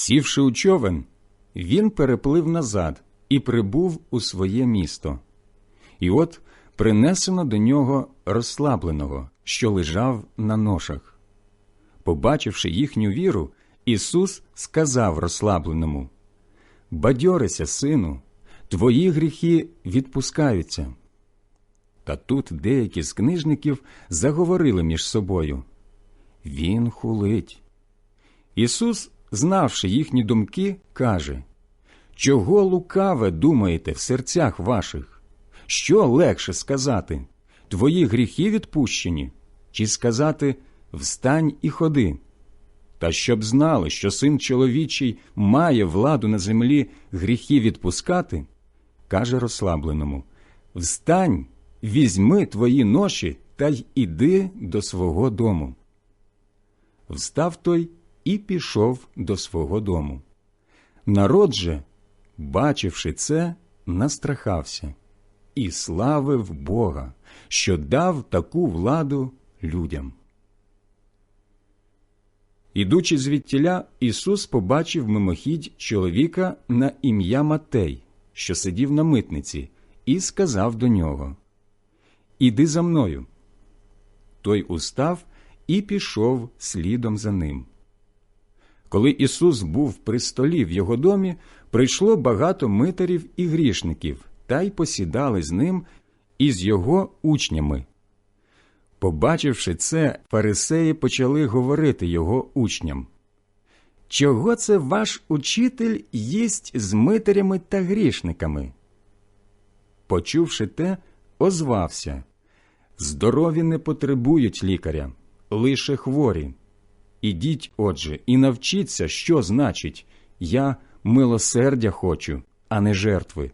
Сівши у човен, він переплив назад і прибув у своє місто. І от принесено до нього розслабленого, що лежав на ношах. Побачивши їхню віру, Ісус сказав розслабленому Бадьорися, сину, твої гріхи відпускаються. Та тут деякі з книжників заговорили між собою Він хулить. Ісус, знавши їхні думки, каже Чого лукаве думаєте в серцях ваших? Що легше сказати? Твої гріхи відпущені, чи сказати Встань і ходи? Та щоб знали, що син чоловічий має владу на землі гріхи відпускати, каже розслабленому Встань, візьми твої ноші та й іди до свого дому. Встав той і пішов до свого дому. Народ же, бачивши це, настрахався і славив Бога, що дав таку владу людям. Ідучи звідтіля, Ісус побачив мимохідь чоловіка на ім'я Матей, що сидів на митниці, і сказав до нього Іди за мною. Той устав і пішов слідом за ним. Коли Ісус був при столі в його домі, прийшло багато митарів і грішників, та й посідали з ним і з його учнями. Побачивши це, фарисеї почали говорити його учням. Чого це ваш учитель їсть з митарями та грішниками? Почувши те, озвався Здорові не потребують лікаря, лише хворі. Ідіть, отже, і навчіться, що значить я милосердя хочу, а не жертви,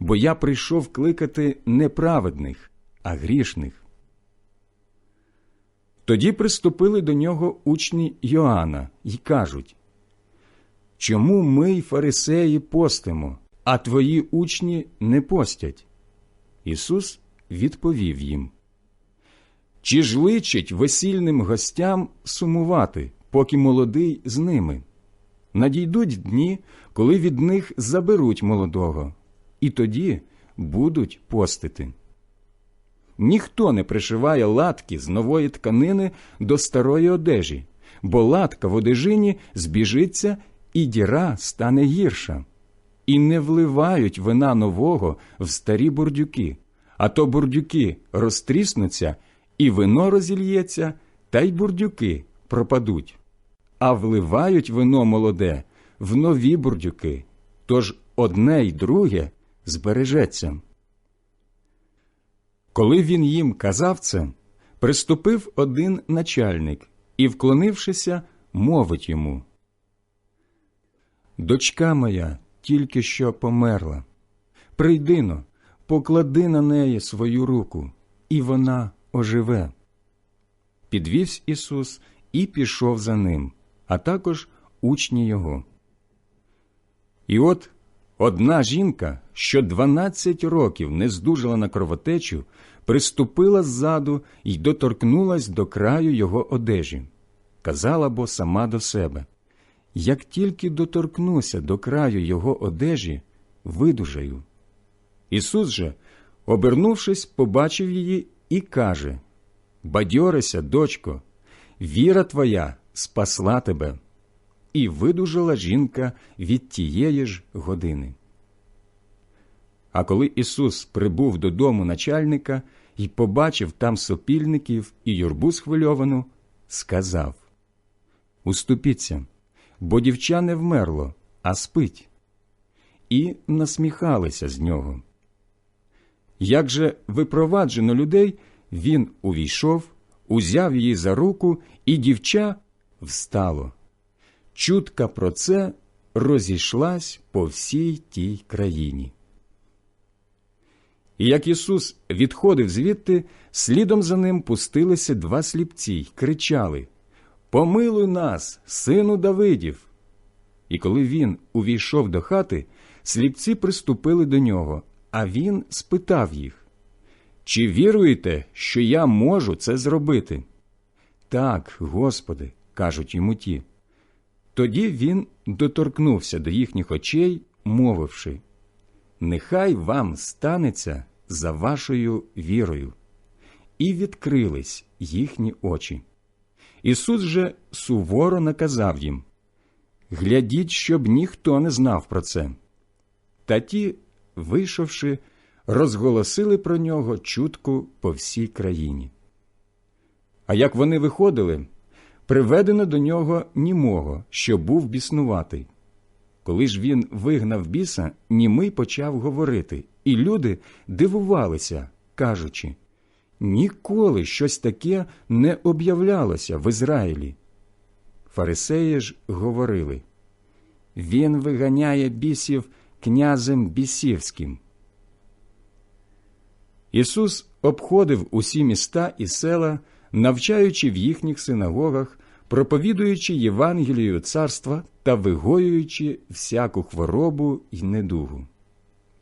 бо я прийшов кликати не праведних, а грішних. Тоді приступили до нього учні Йоанна й кажуть Чому ми фарисеї постимо, а твої учні не постять? Ісус відповів їм Чи ж личить весільним гостям сумувати, поки молодий з ними? Надійдуть дні, коли від них заберуть молодого, і тоді будуть постити. Ніхто не пришиває латки з нової тканини до старої одежі, бо латка в одежині збіжиться, і діра стане гірша. І не вливають вина нового в старі бурдюки, а то бурдюки розтріснуться, і вино розільється, та й бурдюки пропадуть. А вливають вино молоде в нові бурдюки, тож одне й друге збережеться. Коли він їм казав це, приступив один начальник і, вклонившися, мовить йому Дочка моя тільки що померла. Прийди но, поклади на неї свою руку, і вона оживе. Підвівсь Ісус і пішов за ним, а також учні його. І от Одна жінка, що дванадцять років не здужала на кровотечу, приступила ззаду і доторкнулась до краю його одежі. Казала бо сама до себе як тільки доторкнуся до краю його одежі, видужаю. Ісус же, обернувшись, побачив її і каже Бадьорися, дочко, віра твоя спасла тебе і видужала жінка від тієї ж години. А коли Ісус прибув додому начальника і побачив там сопільників і юрбу схвильовану, сказав Уступіться, бо дівча не вмерло, а спить. І насміхалися з нього. Як же випроваджено людей, він увійшов, узяв її за руку, і дівча встало. Чутка про це розійшлась по всій тій країні. І як Ісус відходив звідти, слідом за ним пустилися два сліпці й кричали Помилуй нас, сину Давидів. І коли він увійшов до хати, сліпці приступили до нього, а він спитав їх Чи віруєте, що я можу це зробити? Так, Господи, кажуть йому ті. Тоді він доторкнувся до їхніх очей, мовивши Нехай вам станеться за вашою вірою. І відкрились їхні очі. Ісус же суворо наказав їм Глядіть, щоб ніхто не знав про це. Та ті, вийшовши, розголосили про нього чутку по всій країні. А як вони виходили, приведено до нього німого, що був біснуватий. Коли ж він вигнав біса, німий почав говорити, і люди дивувалися, кажучи ніколи щось таке не об'являлося в Ізраїлі. Фарисеї ж говорили Він виганяє бісів князем бісівським. Ісус обходив усі міста і села, навчаючи в їхніх синагогах, проповідуючи Євангелію царства та вигоюючи всяку хворобу й недугу.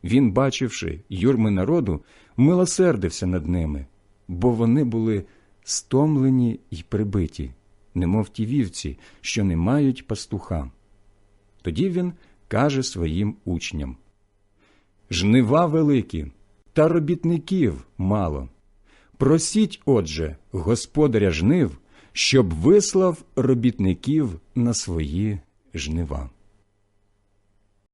Він, бачивши юрми народу, милосердився над ними, бо вони були стомлені й прибиті, немов ті вівці, що не мають пастуха. Тоді він каже своїм учням Жнива великі, та робітників мало. Просіть, отже, господаря жнив, щоб вислав робітників на свої жнива.